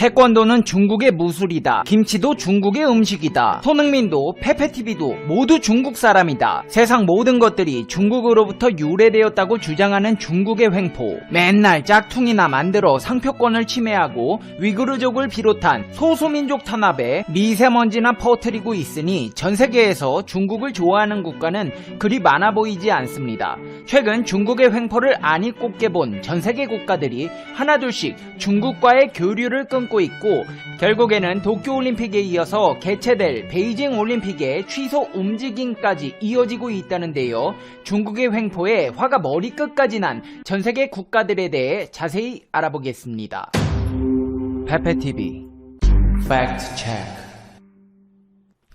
태권도는 중국의 무술이다. 김치도 중국의 음식이다. 손흥민도 페페TV도 모두 중국 사람이다. 세상 모든 것들이 중국으로부터 유래되었다고 주장하는 중국의 횡포. 맨날 짝퉁이나 만들어 상표권을 침해하고 위구르족을 비롯한 소수민족 탄압에 미세먼지나 퍼뜨리고 있으니 전 세계에서 중국을 좋아하는 국가는 그리 많아 보이지 않습니다. 최근 중국의 횡포를 안이 꼽게 본 전 세계 국가들이 하나둘씩 중국과의 교류를 끊고 있고 결국에는 도쿄올림픽에 이어서 개최될 베이징 올림픽의 취소 움직임까지 이어지고 있다는데요. 중국의 횡포에 화가 머리끝까지 난 전 세계 국가들에 대해 자세히 알아보겠습니다. 페페TV 체크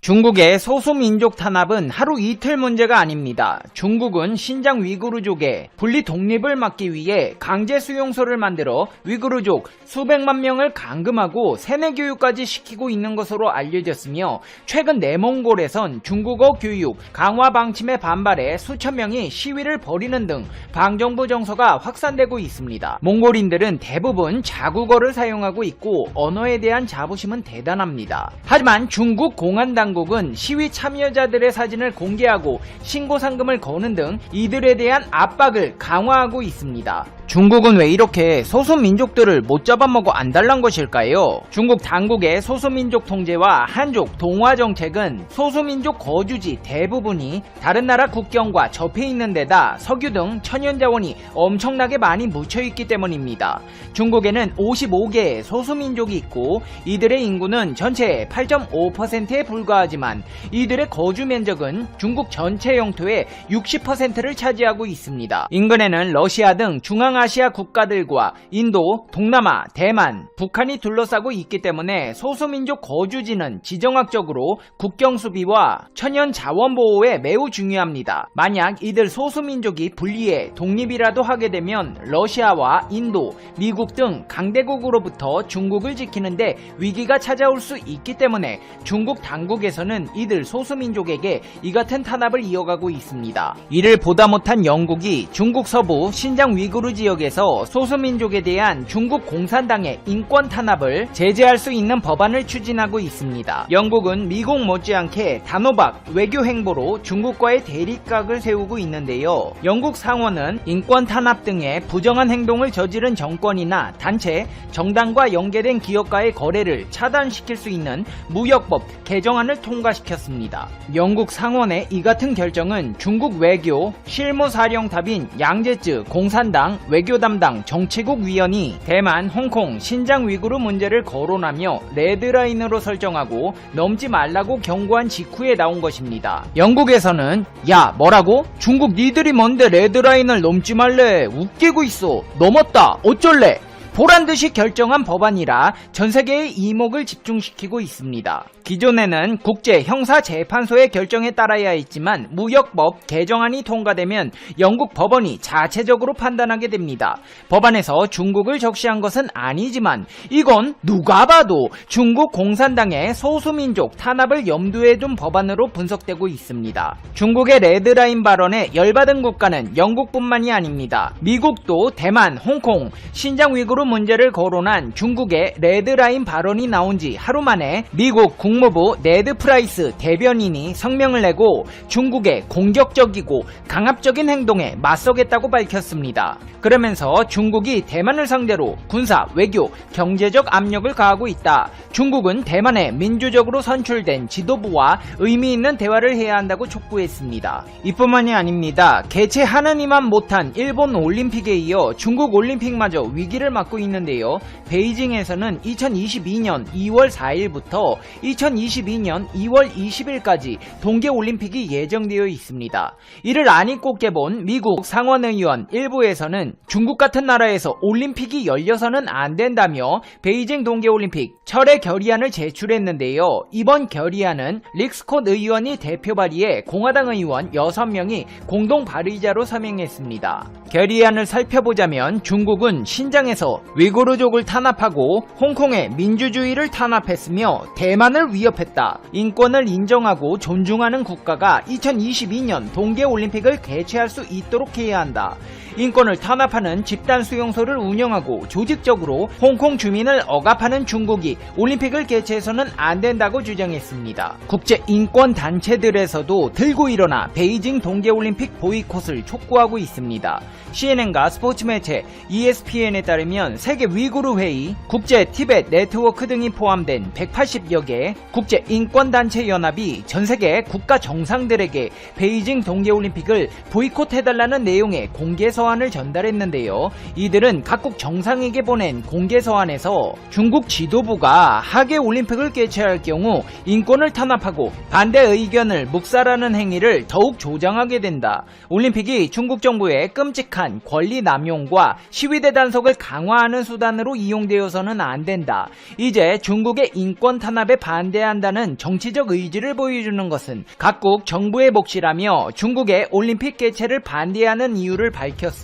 중국의 소수민족 탄압은 하루 이틀 문제가 아닙니다. 중국은 신장 위구르족의 분리 독립을 막기 위해 강제 수용소를 만들어 위구르족 수백만 명을 감금하고 세뇌 교육까지 시키고 있는 것으로 알려졌으며 최근 내몽골에선 중국어 교육 강화 방침에 반발해 수천 명이 시위를 벌이는 등 방정부 정서가 확산되고 있습니다. 몽골인들은 대부분 자국어를 사용하고 있고 언어에 대한 자부심은 대단합니다. 하지만 중국 공안당 당국은 시위 참여자들의 사진을 공개하고 신고 상금을 거는 등 이들에 대한 압박을 강화하고 있습니다. 중국은 왜 이렇게 소수민족들을 못 잡아먹어 안달난 것일까요? 중국 당국의 소수민족 통제와 한족 동화 정책은 소수민족 거주지 대부분이 다른 나라 국경과 접해 있는 데다 석유 등 천연 자원이 엄청나게 많이 묻혀 있기 때문입니다. 중국에는 55개의 소수민족이 있고 이들의 인구는 전체의 8.5%에 불과하 지만 이들의 거주 면적은 중국 전체 영토의 60%를 차지하고 있습니다. 인근에는 러시아 등 중앙 동아시아 국가들과 인도, 동남아, 대만, 북한이 둘러싸고 있기 때문에 소수민족 거주지는 지정학적으로 국경 수비와 천연 자원 보호에 매우 중요합니다. 만약 이들 소수민족이 분리해 독립이라도 하게 되면 러시아와 인도, 미국 등 강대국으로부터 중국을 지키는데 위기가 찾아올 수 있기 때문에 중국 당국에 서는 이들 소수민족에게 이 같은 탄압을 이어가고 있습니다. 이를 보다 못한 영국이 중국 서부 신장 위구르 지역에서 소수민족에 대한 중국 공산당의 인권 탄압을 제재할 수 있는 법안을 추진하고 있습니다. 영국은 미국 못지않게 단호박 외교 행보로 중국과의 대립각을 세우고 있는데요. 영국 상원은 인권 탄압 등의 부정한 행동을 저지른 정권이나 단체, 정당과 연계된 기업과의 거래를 차단시킬 수 있는 무역법 개정안을 통과시켰습니다. 영국 상원의 이 같은 결정은 중국 외교 실무사령탑인 양제츠 공산당 외교 담당 정치국 위원이 대만, 홍콩, 신장 위구르 문제를 거론하며 레드라인으로 설정하고 넘지 말라고 경고한 직후에 나온 것입니다. 영국에서는 야 뭐라고? 중국 니들이 뭔데 레드라인을 넘지 말래 웃기고 있어 넘었다 어쩔래 보란 듯이 결정한 법안이라 전 세계의 이목을 집중시키고 있습니다. 기존에는 국제 형사 재판소의 결정에 따라야 했지만 무역법 개정안이 통과되면 영국 법원이 자체적으로 판단하게 됩니다. 법안에서 중국을 적시한 것은 아니지만 이건 누가 봐도 중국 공산당의 소수민족 탄압을 염두에 둔 법안으로 분석되고 있습니다. 중국의 레드라인 발언에 열받은 국가는 영국뿐만이 아닙니다. 미국도 대만, 홍콩, 신장 위구르 문제를 거론한 중국의 레드라인 발언이 나온 지 하루 만에 미국 국무부 네드 프라이스 대변인이 성명을 내고 중국의 공격적이고 강압적인 행동에 맞서겠다고 밝혔습니다. 그러면서 중국이 대만을 상대로 군사, 외교, 경제적 압력을 가하고 있다. 중국은 대만에 민주적으로 선출된 지도부와 의미 있는 대화를 해야 한다고 촉구했습니다. 이뿐만이 아닙니다. 개최하느니만 못한 일본 올림픽에 이어 중국 올림픽마저 위기를 맞고 있는데요. 베이징에서는 2022년 2월 4일부터 2022년 2월 20일까지 동계올림픽이 예정되어 있습니다. 이를 안이 꼽게 본 미국 상원의원 일부에서는 중국 같은 나라에서 올림픽이 열려서는 안 된다며 베이징 동계올림픽 철회 결의안을 제출했는데요. 이번 결의안은 릭스콧 의원이 대표 발의해 공화당 의원 6명이 공동 발의자로 서명했습니다. 결의안을 살펴보자면 중국은 신장에서 위구르족을 탄압하고 홍콩의 민주주의를 탄압했으며 대만을 위협했다. 인권을 인정하고 존중하는 국가가 2022년 동계올림픽을 개최할 수 있도록 해야 한다. 인권을 탄압하는 집단 수용소를 운영하고 조직적으로 홍콩 주민을 억압하는 중국이 올림픽을 개최해서는 안 된다고 주장했습니다. 국제 인권 단체들에서도 들고 일어나 베이징 동계올림픽 보이콧을 촉구하고 있습니다. CNN과 스포츠 매체 ESPN에 따르면 세계 위구르 회의, 국제 티벳 네트워크 등이 포함된 180여 개 국제 인권 단체 연합이 전 세계 국가 정상들에게 베이징 동계올림픽을 보이콧해달라는 내용의 공개 서 한을 전달했는데요. 이들은 각국 정상에게 보낸 공개 서한에서 중국 지도부가 하계 올림픽을 개최할 경우 인권을 탄압하고 반대 의견을 묵살하는 행위를 더욱 조장하게 된다. 올림픽이 중국 정부의 끔찍한 권리 남용과 시위대 단속을 강화하는 수단으로 이용되어서는 안 된다. 이제 중국의 인권 탄압에 반대한다는 정치적 의지를 보여주는 것은 각국 정부의 몫이라며 중국의 올림픽 개최를 반대하는 이유를 밝혔습니다.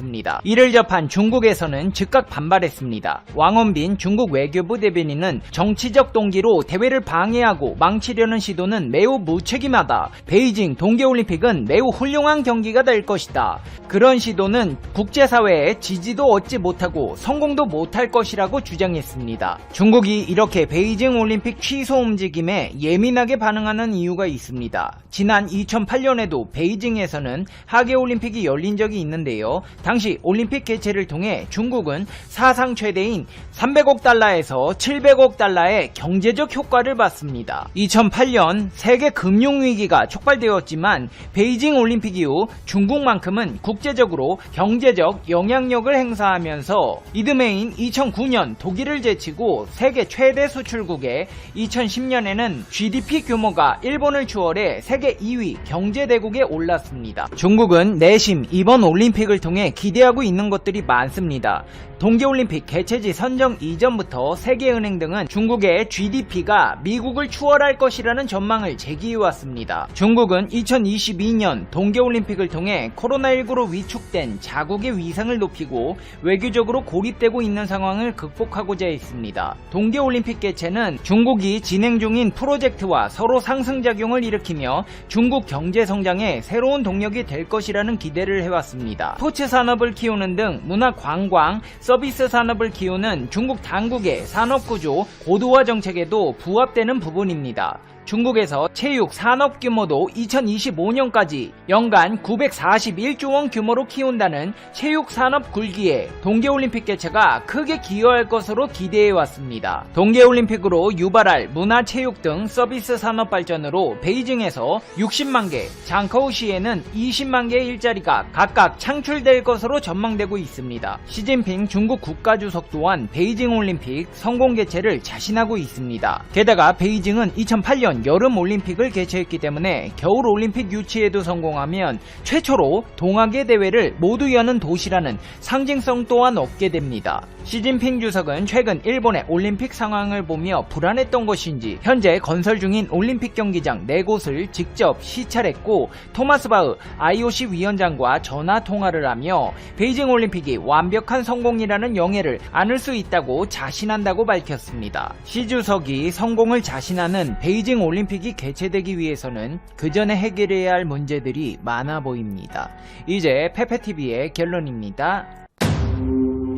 이를 접한 중국에서는 즉각 반발했습니다. 왕원빈 중국 외교부 대변인은 정치적 동기로 대회를 방해하고 망치려는 시도는 매우 무책임하다. 베이징 동계올림픽은 매우 훌륭한 경기가 될 것이다. 그런 시도는 국제사회의 지지도 얻지 못하고 성공도 못할 것이라고 주장했습니다. 중국이 이렇게 베이징 올림픽 취소 움직임에 예민하게 반응하는 이유가 있습니다. 지난 2008년에도 베이징에서는 하계올림픽이 열린 적이 있는데요. 당시 올림픽 개최를 통해 중국은 사상 최대인 300억 달러에서 700억 달러의 경제적 효과를 봤습니다. 2008년 세계 금융위기가 촉발되었지만 베이징 올림픽 이후 중국만큼은 국제적으로 경제적 영향력을 행사하면서 이듬해인 2009년 독일을 제치고 세계 최대 수출국에 2010년에는 GDP 규모가 일본을 추월해 세계 2위 경제대국에 올랐습니다. 중국은 내심 이번 올림픽을 통해 기대하고 있는 것들이 많습니다. 동계올림픽 개최지 선정 이전부터 세계은행 등은 중국의 GDP가 미국을 추월할 것이라는 전망을 제기해왔습니다. 중국은 2022년 동계올림픽을 통해 코로나19로 위축된 자국의 위상을 높이고 외교적으로 고립되고 있는 상황을 극복하고자 했습니다. 동계올림픽 개최는 중국이 진행 중인 프로젝트와 서로 상승작용을 일으키며 중국 경제 성장에 새로운 동력이 될 것이라는 기대를 해왔습니다. 스포츠 산업을 키우는 등 문화 관광, 서비스 산업을 키우는 중국 당국의 산업 구조 고도화 정책에도 부합되는 부분입니다. 중국에서 체육 산업 규모도 2025년까지 연간 941조 원 규모로 키운다는 체육 산업 굴기에 동계올림픽 개최가 크게 기여할 것으로 기대해 왔습니다. 동계올림픽으로 유발할 문화 체육 등 서비스 산업 발전으로 베이징에서 60만 개, 장커우시에는 20만 개의 일자리가 각각 창출될 것으로 전망되고 있습니다. 시진핑 중국 국가주석 또한 베이징 올림픽 성공 개최를 자신하고 있습니다. 게다가 베이징은 2008년 여름 올림픽을 개최했기 때문에 겨울 올림픽 유치에도 성공하면 최초로 동아계 대회를 모두 여는 도시라는 상징성 또한 얻게 됩니다. 시진핑 주석은 최근 일본의 올림픽 상황을 보며 불안했던 것인지 현재 건설 중인 올림픽 경기장 4곳을 직접 시찰했고 토마스 바흐 IOC 위원장과 전화 통화를 하며 베이징 올림픽이 완벽한 성공이라는 영예를 안을 수 있다고 자신한다고 밝혔습니다. 시 주석이 성공을 자신하는 베이징 올림픽이 개최되기 위해서는 그 전에 해결해야 할 문제들이 많아 보입니다. 이제 페페TV의 결론입니다.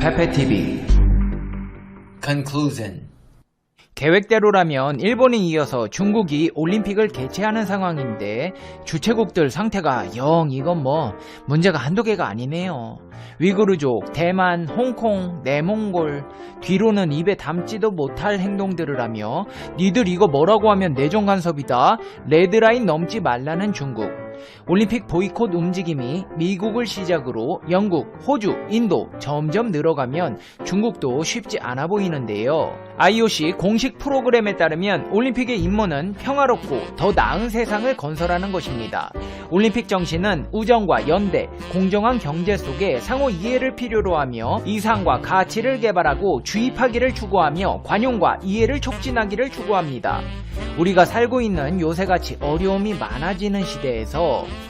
페페TV Conclusion 계획대로라면 일본에 이어서 중국이 올림픽을 개최하는 상황인데 주최국들 상태가 영 이건 뭐 문제가 한두 개가 아니네요. 위구르족, 대만, 홍콩, 내몽골 뒤로는 입에 담지도 못할 행동들을 하며 니들 이거 뭐라고 하면 내정 간섭이다. 레드라인 넘지 말라는 중국. 올림픽 보이콧 움직임이 미국을 시작으로 영국, 호주, 인도 점점 늘어가면 중국도 쉽지 않아 보이는데요. IOC 공식 프로그램에 따르면 올림픽의 임무는 평화롭고 더 나은 세상을 건설하는 것입니다. 올림픽 정신은 우정과 연대, 공정한 경제 속에 상호 이해를 필요로 하며 이상과 가치를 개발하고 주입하기를 추구하며 관용과 이해를 촉진하기를 추구합니다. 우리가 살고 있는 요새같이 어려움이 많아지는 시대에서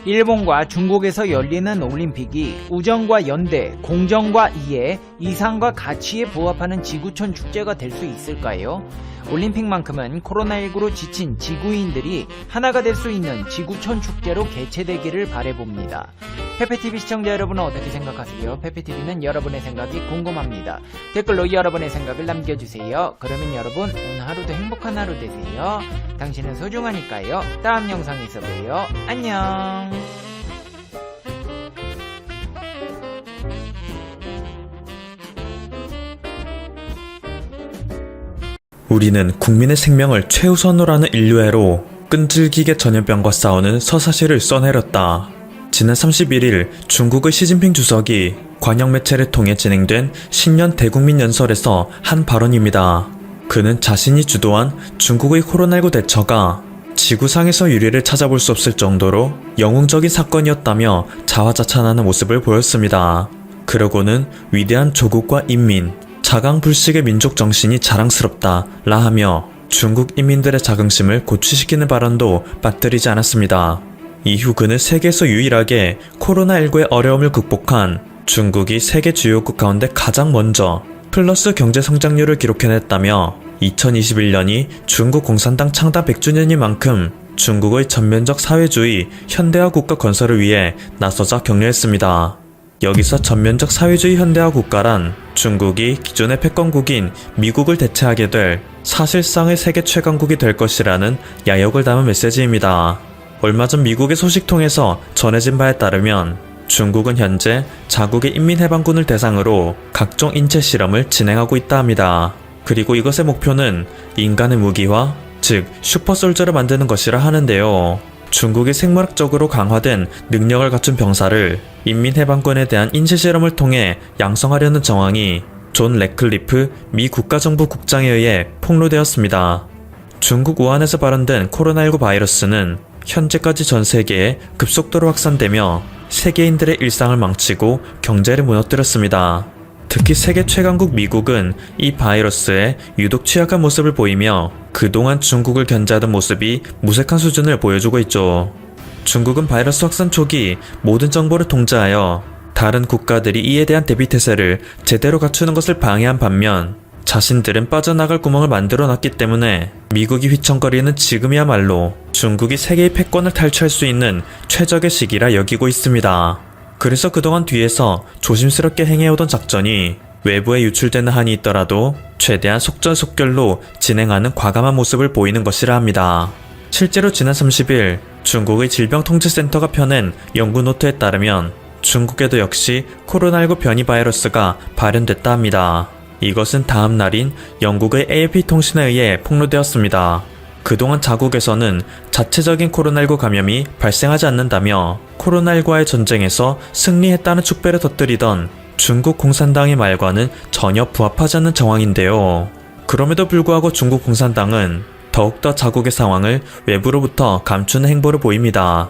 일본과 중국에서 열리는 올림픽이 우정과 연대, 공정과 이해, 이상과 가치에 부합하는 지구촌 축제가 될 수 있을까요? 올림픽만큼은 코로나19로 지친 지구인들이 하나가 될 수 있는 지구촌 축제로 개최되기를 바래봅니다. 페페TV 시청자 여러분은 어떻게 생각하세요? 페페TV는 여러분의 생각이 궁금합니다. 댓글로 여러분의 생각을 남겨주세요. 그러면 여러분 오늘 하루도 행복한 하루 되세요. 당신은 소중하니까요. 다음 영상에서 봬요. 안녕. 우리는 국민의 생명을 최우선으로 하는 인류애로 끈질기게 전염병과 싸우는 서사시를 써내렸다. 지난 31일 중국의 시진핑 주석이 관영 매체를 통해 진행된 신년 대국민 연설에서 한 발언입니다. 그는 자신이 주도한 중국의 코로나19 대처가 지구상에서 유리를 찾아볼 수 없을 정도로 영웅적인 사건이었다며 자화자찬하는 모습을 보였습니다. 그러고는 위대한 조국과 인민, 자강불식의 민족 정신이 자랑스럽다 라 하며 중국 인민들의 자긍심을 고취시키는 발언도 빠뜨리지 않았습니다. 이후 그는 세계에서 유일하게 코로나19의 어려움을 극복한 중국이 세계 주요국 가운데 가장 먼저 플러스 경제 성장률을 기록해냈다며 2021년이 중국 공산당 창당 100주년인 만큼 중국의 전면적 사회주의 현대화 국가 건설을 위해 나서자 격려했습니다. 여기서 전면적 사회주의 현대화 국가란 중국이 기존의 패권국인 미국을 대체하게 될 사실상의 세계 최강국이 될 것이라는 야욕을 담은 메시지입니다. 얼마 전 미국의 소식통에서 전해진 바에 따르면 중국은 현재 자국의 인민해방군을 대상으로 각종 인체 실험을 진행하고 있다 합니다. 그리고 이것의 목표는 인간의 무기화, 즉 슈퍼솔저를 만드는 것이라 하는데요. 중국이 생물학적으로 강화된 능력을 갖춘 병사를 인민해방군에 대한 인체실험을 통해 양성하려는 정황이 존 레클리프 미 국가정부 국장에 의해 폭로되었습니다. 중국 우한에서 발현된 코로나19 바이러스는 현재까지 전 세계에 급속도로 확산되며 세계인들의 일상을 망치고 경제를 무너뜨렸습니다. 특히 세계 최강국 미국은 이 바이러스에 유독 취약한 모습을 보이며 그동안 중국을 견제하던 모습이 무색한 수준을 보여주고 있죠. 중국은 바이러스 확산 초기 모든 정보를 통제하여 다른 국가들이 이에 대한 대비 태세를 제대로 갖추는 것을 방해한 반면 자신들은 빠져나갈 구멍을 만들어 놨기 때문에 미국이 휘청거리는 지금이야말로 중국이 세계의 패권을 탈취할 수 있는 최적의 시기라 여기고 있습니다. 그래서 그동안 뒤에서 조심스럽게 행해오던 작전이 외부에 유출되는 한이 있더라도 최대한 속전속결로 진행하는 과감한 모습을 보이는 것이라 합니다. 실제로 지난 30일 중국의 질병통제센터가 펴낸 연구 노트에 따르면 중국에도 역시 코로나19 변이 바이러스가 발현됐다 합니다. 이것은 다음 날인 영국의 AFP 통신에 의해 폭로되었습니다. 그동안 자국에서는 자체적인 코로나19 감염이 발생하지 않는다며 코로나19와의 전쟁에서 승리했다는 축배를 터뜨리던 중국 공산당의 말과는 전혀 부합하지 않는 정황인데요. 그럼에도 불구하고 중국 공산당은 더욱더 자국의 상황을 외부로부터 감추는 행보를 보입니다.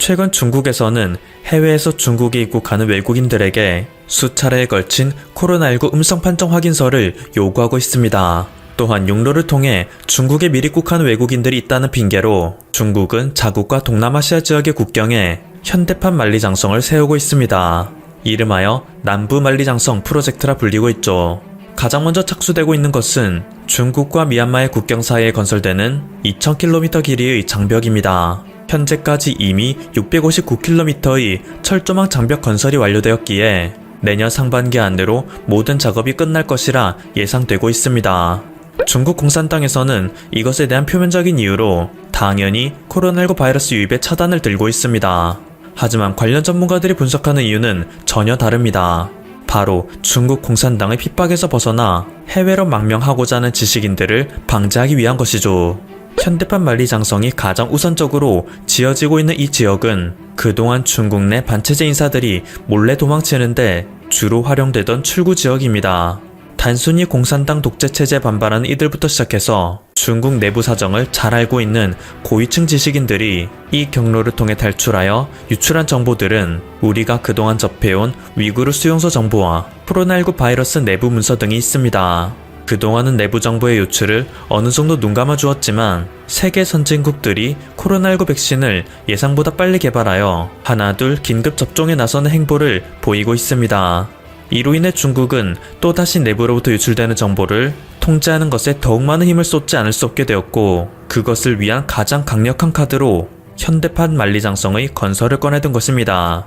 최근 중국에서는 해외에서 중국에 입국하는 외국인들에게 수차례에 걸친 코로나19 음성 판정 확인서를 요구하고 있습니다. 또한 용로를 통해 중국에 미입국하는 외국인들이 있다는 핑계로 중국은 자국과 동남아시아 지역의 국경에 현대판 만리장성을 세우고 있습니다. 이름하여 남부 만리장성 프로젝트라 불리고 있죠. 가장 먼저 착수되고 있는 것은 중국과 미얀마의 국경 사이에 건설되는 2000km 길이의 장벽입니다. 현재까지 이미 659km의 철조망 장벽 건설이 완료되었기에 내년 상반기 안으로 모든 작업이 끝날 것이라 예상되고 있습니다. 중국 공산당에서는 이것에 대한 표면적인 이유로 당연히 코로나19 바이러스 유입의 차단을 들고 있습니다. 하지만 관련 전문가들이 분석하는 이유는 전혀 다릅니다. 바로 중국 공산당의 핍박에서 벗어나 해외로 망명하고자 하는 지식인들을 방지하기 위한 것이죠. 현대판 만리장성이 가장 우선적으로 지어지고 있는 이 지역은 그동안 중국 내 반체제 인사들이 몰래 도망치는데 주로 활용되던 출구 지역입니다. 단순히 공산당 독재 체제에 반발하는 이들부터 시작해서 중국 내부 사정을 잘 알고 있는 고위층 지식인들이 이 경로를 통해 탈출하여 유출한 정보들은 우리가 그동안 접해온 위구르 수용소 정보와 코로나19 바이러스 내부 문서 등이 있습니다. 그동안은 내부 정보의 유출을 어느 정도 눈 감아 주었지만 세계 선진국들이 코로나19 백신을 예상보다 빨리 개발하여 하나둘 긴급 접종에 나서는 행보를 보이고 있습니다. 이로 인해 중국은 또다시 내부로부터 유출되는 정보를 통제하는 것에 더욱 많은 힘을 쏟지 않을 수 없게 되었고 그것을 위한 가장 강력한 카드로 현대판 만리장성의 건설을 꺼내든 것입니다.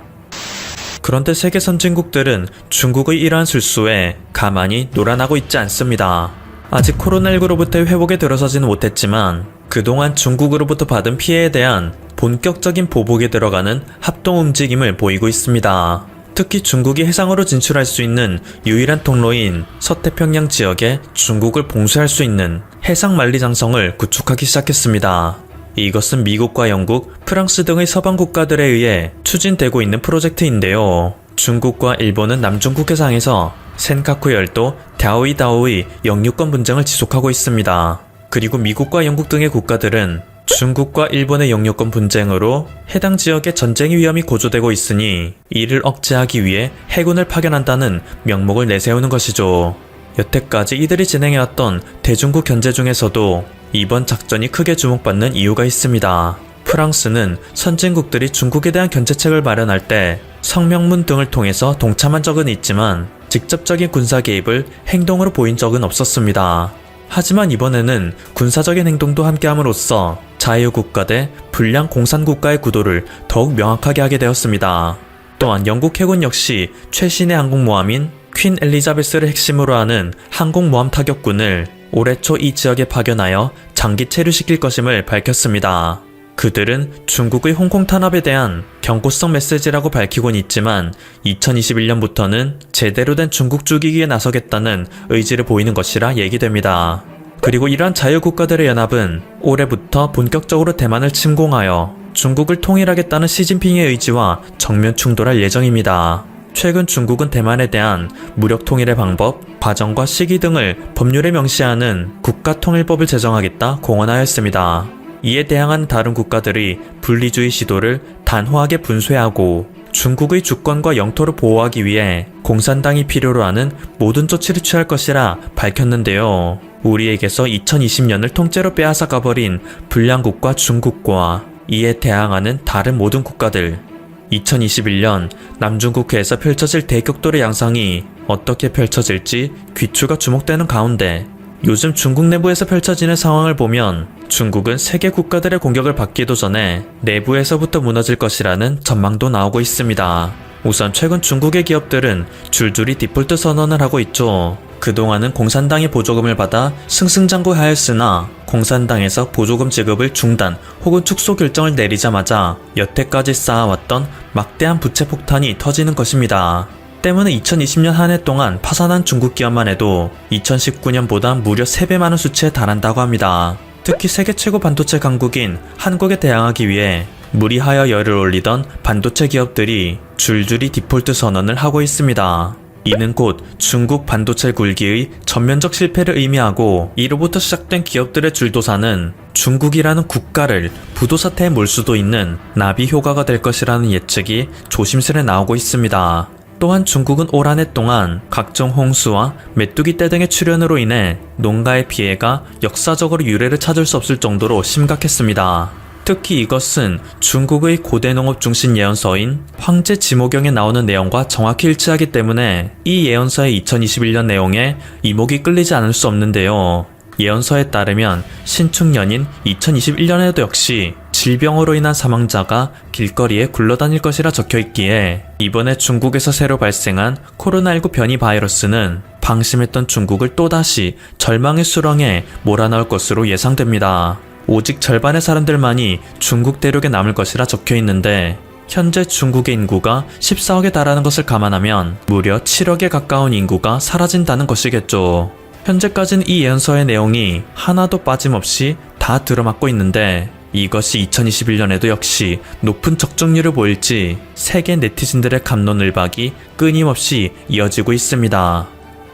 그런데 세계 선진국들은 중국의 이러한 술수에 가만히 놀아나고 있지 않습니다. 아직 코로나19로부터의 회복에 들어서지는 못했지만 그동안 중국으로부터 받은 피해에 대한 본격적인 보복에 들어가는 합동 움직임을 보이고 있습니다. 특히 중국이 해상으로 진출할 수 있는 유일한 통로인 서태평양 지역에 중국을 봉쇄할 수 있는 해상 만리 장성을 구축하기 시작했습니다. 이것은 미국과 영국, 프랑스 등의 서방 국가들에 의해 추진되고 있는 프로젝트인데요. 중국과 일본은 남중국 해상에서 센카쿠 열도, 다오이다오의 영유권 분쟁을 지속하고 있습니다. 그리고 미국과 영국 등의 국가들은 중국과 일본의 영유권 분쟁으로 해당 지역에 전쟁의 위험이 고조되고 있으니 이를 억제하기 위해 해군을 파견한다는 명목을 내세우는 것이죠. 여태까지 이들이 진행해왔던 대중국 견제 중에서도 이번 작전이 크게 주목받는 이유가 있습니다. 프랑스는 선진국들이 중국에 대한 견제책을 마련할 때 성명문 등을 통해서 동참한 적은 있지만 직접적인 군사 개입을 행동으로 보인 적은 없었습니다. 하지만 이번에는 군사적인 행동도 함께함으로써 자유국가 대 불량 공산국가의 구도를 더욱 명확하게 하게 되었습니다. 또한 영국 해군 역시 최신의 항공모함인 퀸 엘리자베스를 핵심으로 하는 항공모함 타격군을 올해 초 이 지역에 파견하여 장기 체류시킬 것임을 밝혔습니다. 그들은 중국의 홍콩 탄압에 대한 경고성 메시지라고 밝히곤 있지만 2021년부터는 제대로 된 중국 죽이기에 나서겠다는 의지를 보이는 것이라 얘기됩니다. 그리고 이러한 자유국가들의 연합은 올해부터 본격적으로 대만을 침공하여 중국을 통일하겠다는 시진핑의 의지와 정면 충돌할 예정입니다. 최근 중국은 대만에 대한 무력 통일의 방법, 과정과 시기 등을 법률에 명시하는 국가통일법을 제정하겠다 공언하였습니다. 이에 대항한 다른 국가들이 분리주의 시도를 단호하게 분쇄하고 중국의 주권과 영토를 보호하기 위해 공산당이 필요로 하는 모든 조치를 취할 것이라 밝혔는데요. 우리에게서 2020년을 통째로 빼앗아 가버린 불량국과 중국과 이에 대항하는 다른 모든 국가들. 2021년 남중국해에서 펼쳐질 대격돌의 양상이 어떻게 펼쳐질지 귀추가 주목되는 가운데 요즘 중국 내부에서 펼쳐지는 상황을 보면 중국은 세계 국가들의 공격을 받기도 전에 내부에서부터 무너질 것이라는 전망도 나오고 있습니다. 우선 최근 중국의 기업들은 줄줄이 디폴트 선언을 하고 있죠. 그동안은 공산당이 보조금을 받아 승승장구하였으나 공산당에서 보조금 지급을 중단 혹은 축소 결정을 내리자마자 여태까지 쌓아왔던 막대한 부채 폭탄이 터지는 것입니다. 때문에 2020년 한 해 동안 파산한 중국 기업만 해도 2019년보다 무려 3배 많은 수치에 달한다고 합니다. 특히 세계 최고 반도체 강국인 한국에 대항하기 위해 무리하여 열을 올리던 반도체 기업들이 줄줄이 디폴트 선언을 하고 있습니다. 이는 곧 중국 반도체 굴기의 전면적 실패를 의미하고 이로부터 시작된 기업들의 줄도사는 중국이라는 국가를 부도사태에 몰 수도 있는 나비 효과가 될 것이라는 예측이 조심스레 나오고 있습니다. 또한 중국은 올 한 해 동안 각종 홍수와 메뚜기 떼 등의 출현으로 인해 농가의 피해가 역사적으로 유례를 찾을 수 없을 정도로 심각했습니다. 특히 이것은 중국의 고대 농업 중심 예언서인 황제 지모경에 나오는 내용과 정확히 일치하기 때문에 이 예언서의 2021년 내용에 이목이 끌리지 않을 수 없는데요. 예언서에 따르면 신축년인 2021년에도 역시 질병으로 인한 사망자가 길거리에 굴러다닐 것이라 적혀 있기에 이번에 중국에서 새로 발생한 코로나19 변이 바이러스는 방심했던 중국을 또다시 절망의 수렁에 몰아넣을 것으로 예상됩니다. 오직 절반의 사람들만이 중국 대륙에 남을 것이라 적혀 있는데 현재 중국의 인구가 14억에 달하는 것을 감안하면 무려 7억에 가까운 인구가 사라진다는 것이겠죠. 현재까지는 이 예언서의 내용이 하나도 빠짐없이 다 들어맞고 있는데 이것이 2021년에도 역시 높은 적중률을 보일지 세계 네티즌들의 감론을박이 끊임없이 이어지고 있습니다.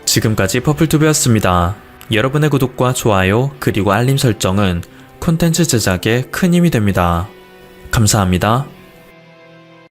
지금까지 퍼플투브였습니다. 여러분의 구독과 좋아요 그리고 알림 설정은 콘텐츠 제작에 큰 힘이 됩니다. 감사합니다.